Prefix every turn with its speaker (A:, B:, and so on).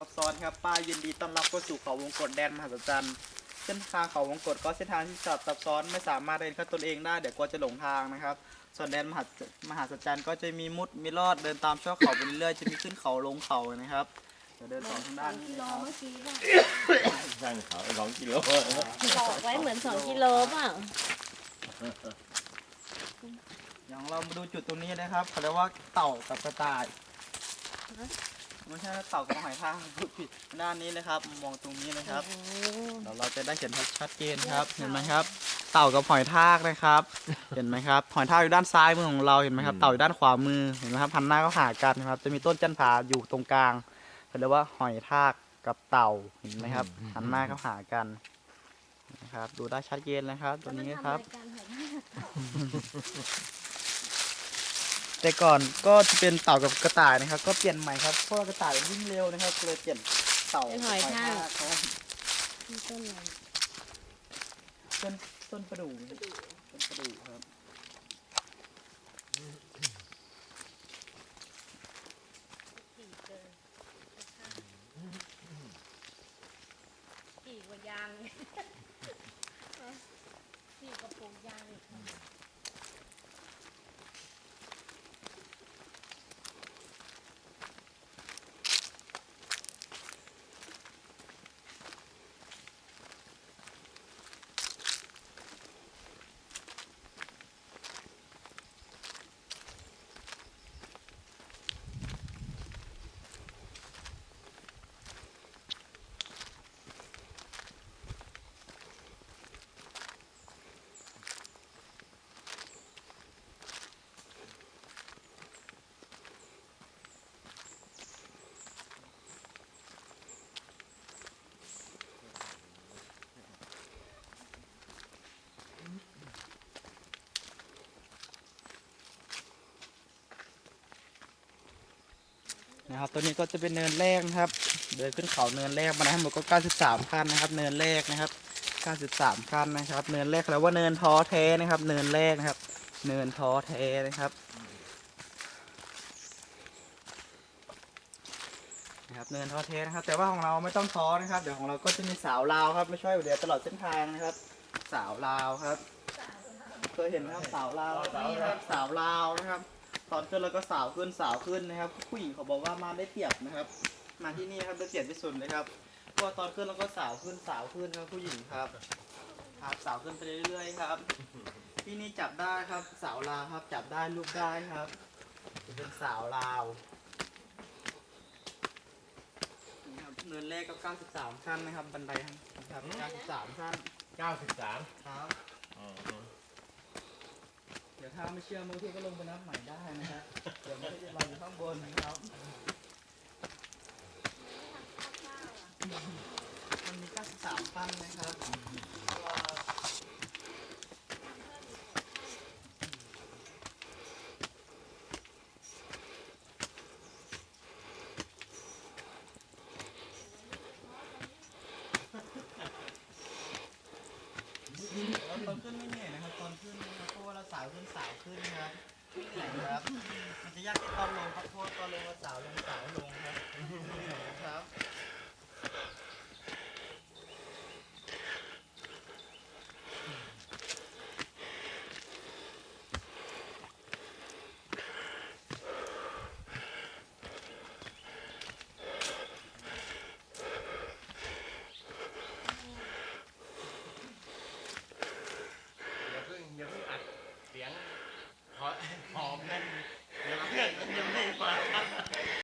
A: ซับซ้อนครับป้ายยินดีต้อนรับเข้าสู่เขาวงกตแดนมหัศจรรย์เส้นทางเขาวงกตก็เส้นทางที่ซับซ้อนไม่สามารถเดินเข้าตนเองได้เดี๋ยวกลัวจะหลงทางนะครับ ส่วนแดนมหัศมหัศจรรย์ก็จะมีมุดมีลอดเดินตามช่อเขาไปเรื่อยๆจะมีขึ้นเขาลงเขานะครับเดี๋ยวเดินต่อทางด้านนี้
B: กิ
A: นะ
B: โล
A: ครับ
B: เมื่อกี้ป่ะ
C: ช่างเขาสองกิโล
B: บอกไว้เหมือนสองกิโลป่ะ
A: อย่างเรามาดูจุดตรงนี้นะครับเขาเรียกว่าเต่ากับกระต่าย ไม่ใช่เต่ากับหอยทากพูดผิดด้านนี้นะครับ มองตรงนี้นะครับ
B: โอ้โห
A: เดี๋ยวเราจะได้เห็นชัดเจนครับ เห็นไหมครับ เต่ากับหอยทากนะครับ เห็นไหมครับ หอยทากอยู่ด้านซ้ายมือของเรา เห็นไหมครับ เต่าอยู่ด้านขวามือ เห็นไหมครับพันหน้าก็หากันนะครับ จะมีต้นจันผาอยู่ตรงกลางเขาเรียกว่าหอยทากกับเต่า เห็นไหมครับหันหน้าก็หากันนะครับ ดูได้ชัดเจนนะครับ ตัวนี้ครับ
B: แล้วมันทำอะไรกันเหรอ
A: แต่ก่อนก็จะเป็นเต่ากับกระต่ายนะครับ ก็เปลี่ยนใหม่ครับเพราะว่ากระต่ายวิ่งเร็วนะครับก็เลยเปลี่ยนเต่า
B: เป็นหอยทาก
A: ครับ
B: นี่ต้นอะไร
A: ต้นต้นประดู่ต้นประดู่ครับ
B: ขี่กว่ายางเลยขี่กระปุกยางอีกค่ะ
A: นะครับตัวนี้ก็จะเป็นเนินแรกนะครับ เดินขึ้นเขาเนินแรกมานะทั้งหมดก็ 93ขั้นนะครับ เนินแรกนะครับ 93ขั้นนะครับ เนินแรกแล้วว่าเนินท้อแท้นะครับ เนินแรกนะครับ เนินท้อแท้นะครับนะครับเนินท้อแท้นะครับ แต่ว่าของเราไม่ต้องท้อนะครับ เดี๋ยวของเราก็จะมีสาวลาวครับไม่ช่วยเหลือตลอดเส้นทางนะครับ สาวลาวครับเคยเห็นไหมครับสาวลาวนี่ครับสาวลาวนะครับ ตอนขึ้นเราก็สาวขึ้นสาวขึ้นนะครับ ผู้หญิงเขาบอกว่ามาได้เปรียบนะครับ มาที่นี่ครับได้เปรียบที่สุดเลยครับเพราะว่าตอนขึ้นเราก็สาวขึ้นสาวขึ้นครับผู้หญิงครับครับสาวขึ้นไปเรื่อยๆครับที่นี่จับได้ครับ สาวลาวครับ จับได้ลูกได้ครับจะเป็นสาวลาวนี่ครับเนินแรกก็93ขั้นนะครับ บันไดครับ93ขั้น
C: เก้าสิบสาม
A: ครับเดี๋ยวถ้าไม่เชื่อมือพี่ก็ลงไปนับใหม่ได้นะครับ เดี๋ยวไม่ได้จะรออยู่ข้างบนนะครับ มันมี 93ปั้นนะครับตอนขึ้นไม่เหนื่อยนะครับตอนขึ้นนะครับเพราะว่าเราสาวขึ้นสาวขึ้นนะครับไม่เหนื่อยนะครับ มันจะยากที่ตอนลงครับเพราะว่าตอนลงเราสาวลงสาวลงครับ